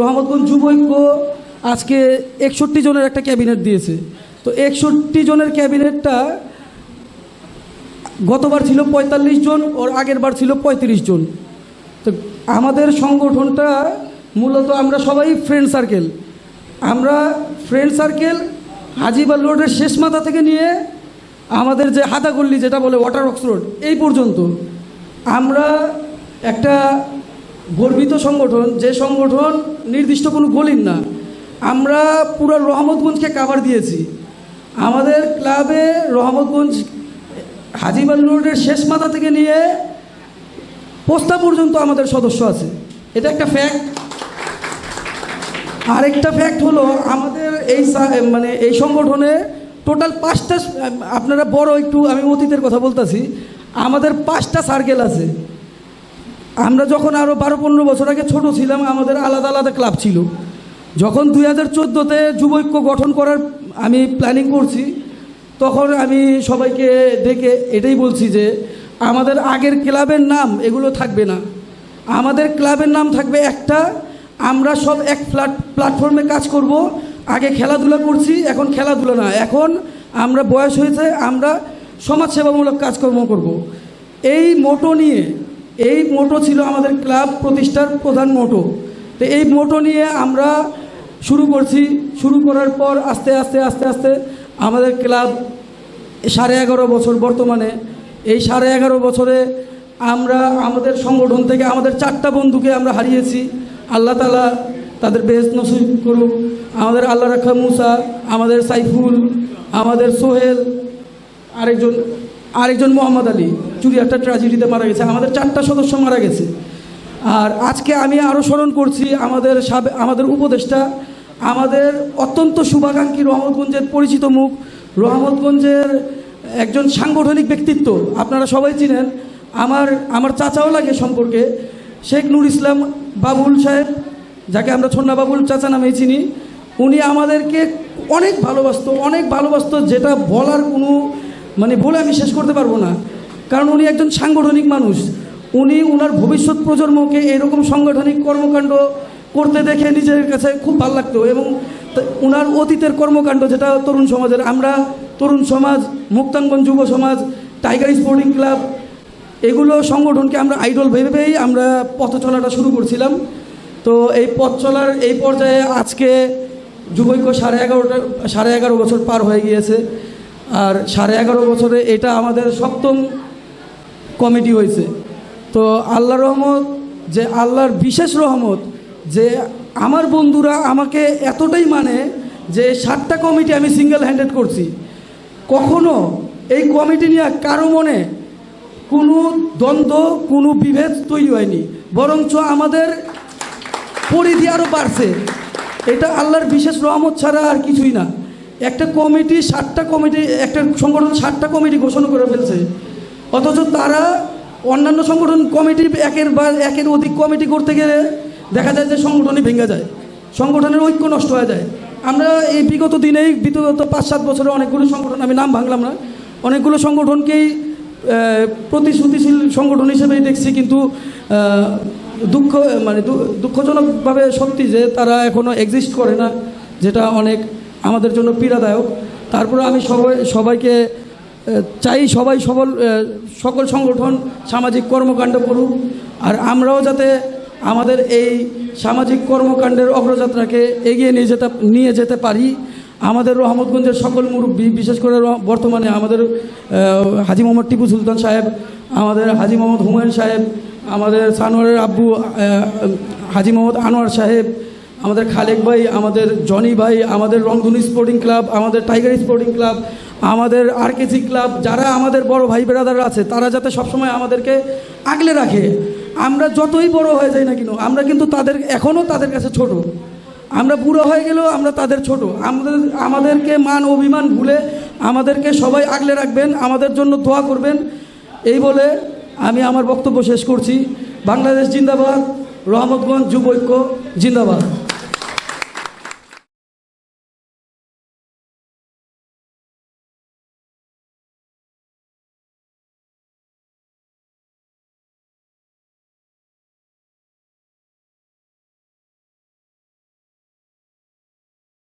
রহমতগঞ্জ যুব ঐক্য আজকে একষট্টি জনের একটা ক্যাবিনেট দিয়েছে। তো একষট্টি জনের ক্যাবিনেটটা গতবার ছিল পঁয়তাল্লিশ জন, ওর আগের বার ছিল পঁয়ত্রিশ জন। তো আমাদের সংগঠনটা মূলত আমরা সবাই ফ্রেন্ড সার্কেল আমরা ফ্রেন্ড সার্কেল হাজিবার রোডের শেষ মাথা থেকে নিয়ে আমাদের যে হাতাগল্লি যেটা বলে ওয়াটার বক্স রোড এই পর্যন্ত। আমরা একটা গর্বিত সংগঠন, যে সংগঠন নির্দিষ্ট কোনো গলির না। আমরা পুরো রহমতগঞ্জকে কাভার দিয়েছি। আমাদের ক্লাবে রহমতগঞ্জ হাজিবাল রোডের শেষ মাথা থেকে নিয়ে পোস্তা পর্যন্ত আমাদের সদস্য আছে। এটা একটা ফ্যাক্ট আরেকটা ফ্যাক্ট হলো, আমাদের এই মানে এই সংগঠনে টোটাল পাঁচটা, আপনারা বড় একটু, আমি অতীতের কথা বলতেছি। আমাদের পাঁচটা সার্কেল আছে। আমরা যখন আরও বারো পনেরো বছর আগে ছোট ছিলাম, আমাদের আলাদা আলাদা ক্লাব ছিল। যখন দুই হাজার চোদ্দোতে যুবৈক্য গঠন করার আমি প্ল্যানিং করছি, তখন আমি সবাইকে ডেকে এটাই বলছি যে, আমাদের আগের ক্লাবের নাম এগুলো থাকবে না। আমাদের ক্লাবের নাম থাকবে একটা, আমরা সব এক প্ল্যাট প্ল্যাটফর্মে কাজ করব। আগে খেলাধুলা করছি, এখন খেলাধুলা না। এখন আমরা বয়স হয়েছে, আমরা সমাজসেবামূলক কাজকর্ম করব। এই মোটো নিয়ে এই মোটো ছিল আমাদের ক্লাব প্রতিষ্ঠার প্রধান মোটো। তো এই মোটো নিয়ে আমরা শুরু করছি। শুরু করার পর আস্তে আস্তে আস্তে আস্তে আমাদের ক্লাব সাড়ে এগারো বছর বর্তমানে। এই সাড়ে এগারো বছরে আমরা আমাদের সংগঠন থেকে আমাদের চারটা বন্ধুকে আমরা হারিয়েছি। আল্লাহ তালা তাদের বেশ নসিব করুক। আমাদের আল্লাহ রাখা মুসা, আমাদের সাইফুল, আমাদের সোহেল, আরেকজন আরেকজন মোহাম্মদ আলী, চুরি একটা ট্র্যাজেডিতে মারা গেছে, আমাদের চারটা সদস্য মারা গেছে। আর আজকে আমি আরও স্মরণ করছি আমাদের সাবে- আমাদের উপদেষ্টা, আমাদের অত্যন্ত শুভাকাঙ্ক্ষী রহমতগঞ্জের পরিচিত মুখ, রহমতগঞ্জের একজন সাংগঠনিক ব্যক্তিত্ব, আপনারা সবাই চিনেন, আমার আমার চাচাও লাগে সম্পর্কে, শেখ নুর ইসলাম বাবুল সাহেব, যাকে আমরা ছন্না বাবুল চাচা নামেই চিনি, উনি আমাদেরকে অনেক ভালোবাসতো অনেক ভালোবাসতো, যেটা বলার কোনো মানে বলে আমি শেষ করতে পারব না। কারণ উনি একজন সাংগঠনিক মানুষ। উনি ওনার ভবিষ্যৎ প্রজন্মকে এরকম সাংগঠনিক কর্মকাণ্ড করতে দেখে নিজের কাছে খুব ভালো লাগতো এবং ওনার অতীতের কর্মকাণ্ড যেটা তরুণ সমাজের, আমরা তরুণ সমাজ, মুক্তাঙ্গন যুব সমাজ, টাইগার স্পোর্টিং ক্লাব, এগুলো সংগঠনকে আমরা আইডল ভেবেই আমরা পথ চলাটা শুরু করছিলাম। তো এই পথ চলার এই পর্যায়ে আজকে যুবৈক্য সাড়ে এগারোটা, সাড়ে এগারো বছর পার হয়ে গিয়েছে। আর সাড়ে এগারো বছরে এটা আমাদের সপ্তম কমিটি হয়েছে। তো আল্লাহ রহমত, যে আল্লাহর বিশেষ রহমত, যে আমার বন্ধুরা আমাকে এতটাই মানে যে সাতটা কমিটি আমি সিঙ্গেল হ্যান্ডেড করছি। কখনো এই কমিটি নিয়ে কারও মনে কোনো দ্বন্দ্ব, কোনো বিভেদ তৈরি হয়নি। বরঞ্চ আমাদের পরিধি আরও বাড়ছে। এটা আল্লাহর বিশেষ রহমত ছাড়া আর কিছুই না। একটা কমিটি ষাটটা কমিটি, একটা সংগঠন ষাটটা কমিটি ঘোষণা করে ফেলছে। অথচ তারা অন্যান্য সংগঠন কমিটি একের বা একের অধিক কমিটি করতে গেলে দেখা যায় যে সংগঠনই ভেঙে যায়। সংগঠনের ঐক্য নষ্ট হয়ে যায়। আমরা এই বিগত দিনেই, বিগত পাঁচ, সাত বছরে অনেকগুলো সংগঠন, আমি নাম ভাঙলাম না, অনেকগুলো সংগঠনকেই প্রতিশ্রুতিশীল সংগঠন হিসেবেই দেখছি, কিন্তু দুঃখ মানে দুঃখজনকভাবে সত্যি যে তারা এখনও এক্সিস্ট করে না, যেটা অনেক আমাদের জন্য পীড়াদায়ক। তারপরে আমি সবাই, সবাইকে চাই সবাই সবল সকল সংগঠন সামাজিক কর্মকাণ্ড করুক। আর আমরাও যাতে আমাদের এই সামাজিক কর্মকাণ্ডের অগ্রযাত্রাকে এগিয়ে নিয়ে যেতে নিয়ে যেতে পারি। আমাদের রহমতগঞ্জের সকল মুরব্বী, বিশেষ করে বর্তমানে আমাদের হাজি মোহাম্মদ টিপু সুলতান সাহেব, আমাদের হাজি মোহাম্মদ হুমায়ুন সাহেব, আমাদের সানোয়ারের আব্বু হাজি মোহাম্মদ আনোয়ার সাহেব আমাদের খালেক ভাই, আমাদের জনি ভাই, আমাদের রংধনু স্পোর্টিং ক্লাব আমাদের টাইগার স্পোর্টিং ক্লাব আমাদের আরকেসি ক্লাব যারা আমাদের বড় ভাই বেরাদার আছে, তারা যাতে সবসময় আমাদেরকে আগলে রাখে। আমরা যতই বড় হয়ে যাই না কেন, আমরা কিন্তু তাদের এখনও তাদের কাছে ছোট। আমরা বুড়ো হয়ে গেলেও আমরা তাদের ছোট। আমাদের, আমাদেরকে মান অভিমান ভুলে আমাদেরকে সবাই আগলে রাখবেন, আমাদের জন্য দোয়া করবেন। এই বলে আমি আমার বক্তব্য শেষ করছি। বাংলাদেশ জিন্দাবাদ, রহমতগঞ্জ যুব ঐক্য জিন্দাবাদ।